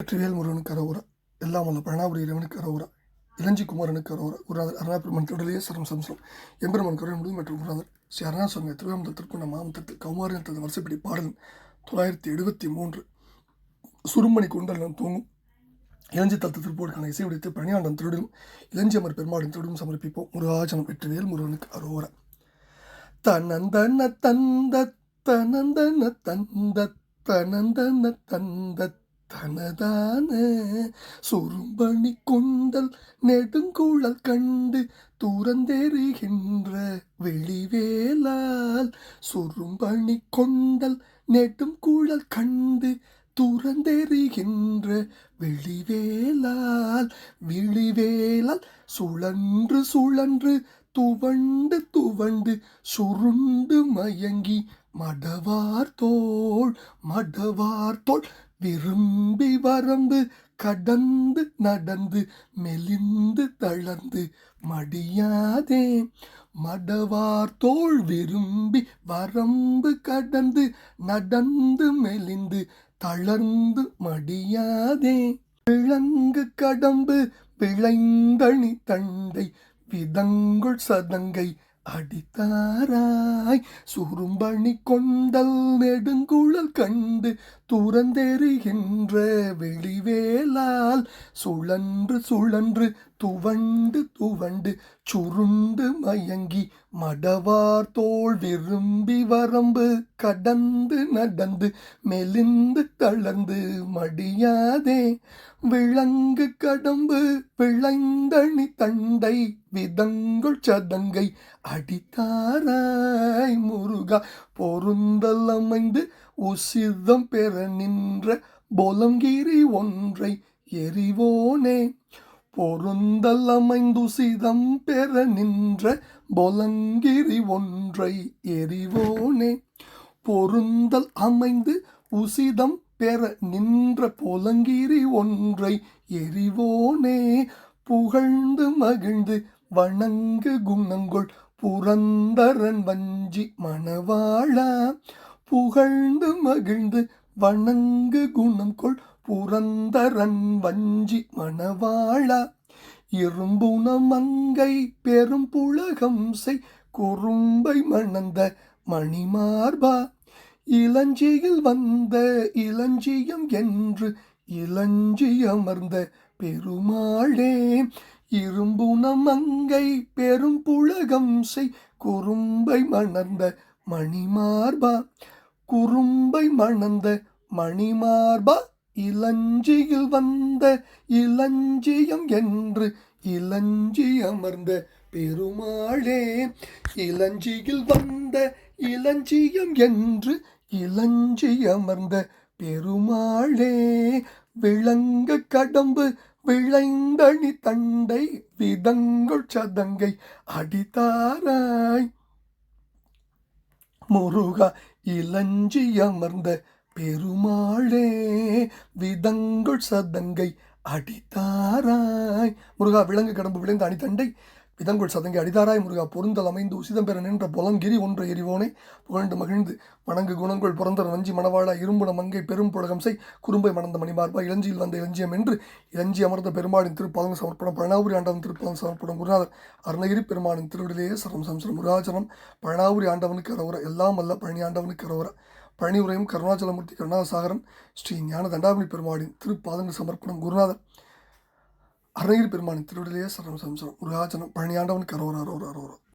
வெற்றிவேல் முருகனுக்கு அரோரா எல்லாம் வல்ல பழனாபுரி இறைவனுக்கு அரோரா இளஞ்சி குமாரனுக்கு அரோரா குருநாதர் அருணாபெருமன் திருடலையே சரம் சம்சம் எம்பெருமன் கருணை முடிவு மற்றும் குருநாதர் ஸ்ரீ அருணாசுவாமி திருவாமந்தல் திருப்பண்ண மாவட்டத்தில் கௌமாரியன் தனது வருஷப்படி பாடல் தொள்ளாயிரத்தி எழுபத்தி மூன்று சுருமணி குண்டலம் தூங்கும். இளஞ்சி தளத்து திருப்போருக்கான இசை உடைத்து பணியாண்டம் திருடும் இளஞ்சி அமர் பெருமாடும் திருடும் சமர்ப்பிப்போம். முருகாஜனம் வெற்றிவேல் முருகனுக்கு அரோரா தனந்தன தந்த தனந்தன தந்த தனந்தன தந்த தனதான சுரும்பணி கொண்டல் நெடுங்குழல் கண்டு தூரந்தெறிகின்ற வெளிவேலால் சுரும்பணி கொண்டல் நெடுங்குழல் கண்டு துறந்தெறிகின்ற வெளிவேலால் விழிவேலால் சுழன்று சுழன்று துவண்டு துவண்டு சுருண்டு மயங்கி மடவார் தோள் மடவார் தோள் விரும்பி வரம்பு கடந்து நடந்து மெலிந்து தளர்ந்து மடியாதே. மடவார் தோல் விரும்பி வரம்பு கடந்து நடந்து மெலிந்து தளர்ந்து மடியாதே. விளங்கு கடம்பு விளைந்தணி தண்டை விதங்குள் சதங்கை அடித்தாராய். சுரும்பணி கொண்டல் நெடுங்குழல் கண்டு துறந்தெறிகின்ற வெளிவேலால் சுழன்று சுழன்று துவண்டு துவண்டு சுருண்டு மயங்கி மடவார் தோல் விரும்பி வரம்பு கடந்து நடந்து மெலிந்து தளர்ந்து மடியாதே. விளங்கு கடம்பு விளைந்தணி தண்டை விதங்குள் சதங்கை அடித்தாராய் முருகா பொருந்தல் அமைந்து உசிதம் பெற நின்ற பொலங்கிரி ஒன்றை எரிவோனே பொருந்தல் அமைந்து சிதம் பெற நின்ற பொலங்கிரி ஒன்றை எரிவோனே பொருந்தல் அமைந்து உசிதம் பெற நின்ற பொலங்கிரி ஒன்றை எரிவோனே புகழ்ந்து மகிழ்ந்து வணங்கு குணங்கொள் புரந்தரன் வஞ்சி மணவாழா புகழ்ந்து மகிழ்ந்து வணங்கு குணம் கொள் புரந்தரன் வஞ்சி மணவாழா இரும்புணம் மங்கை பெரும் புலகம் செய் குறும்பை மணந்த மணிமார்பா. இளஞ்சியில் வந்த இளஞ்சியம் என்று இளஞ்சி அமர்ந்த பெருமாளே இரும்புன மங்கை பெரும் புழகம் செய். குறும்பை மணந்த மணிமார்பா குறும்பை மணந்த மணிமார்பா இளஞ்சியில் வந்த இளஞ்சியம் என்று இளஞ்சி அமர்ந்த பெருமாளே. இளஞ்சியில் வந்த இளஞ்சியம் என்று இளஞ்சி அமர்ந்த பெருமாளே. விளங்க கடம்பு விளைந்தணி தண்டை விதங்குள் சதங்கை அடித்தாராய். முருகா இளஞ்சி அமர்ந்த பெருமாளே விதங்குள் சதங்கை அடித்தாராய். முருகா விலங்கு கடம்பு விளைந்த அணித்தண்டை விதங்குள் சதங்கி அடிதாராய் முருகா பொருந்தல் அமைந்து உசிதம் பெற நின்ற புலங்கிரி ஒன்று எரிவோனே. புகழ்ந்து மகிழ்ந்து வணங்கு குணங்கள் பிறந்தர வஞ்சி மணவாளா இரும்புன மங்கை பெரும் புலகம் செய் குறும்பை மணந்த மணிமார்பா இளஞ்சியில் வந்த இளஞ்சியம் என்று இளஞ்சி அமர்ந்த பெருமாளின் திருப்பலங்கு சமர்ப்பணம் பழனாபுரி ஆண்டவன் திருப்பலங்கு சமர்ப்பணம் குருநாதர். அருணகிரி பெருமானின் திருவிடிலேயே சரம் சம்சரம் முருகாச்சரம் பழனாபுரி ஆண்டவனுக்கு அரோர எல்லாம் அல்ல பழனி ஆண்டவனுக்கு அரோர பழனி உரையும் கருணாச்சலமூர்த்தி கருணாசாகரன். ஸ்ரீ ஞான தண்டாமணி பெருமாளின் திருப்பாதங்கு சமர்ப்பணம் குருநாதர். அருணகிரி பெருமானின் திருவிடிலேயே சரணம் சம்சரம் முருகாச்சனம் பழனியாண்டவன் அரோரா அரோரா அரோரா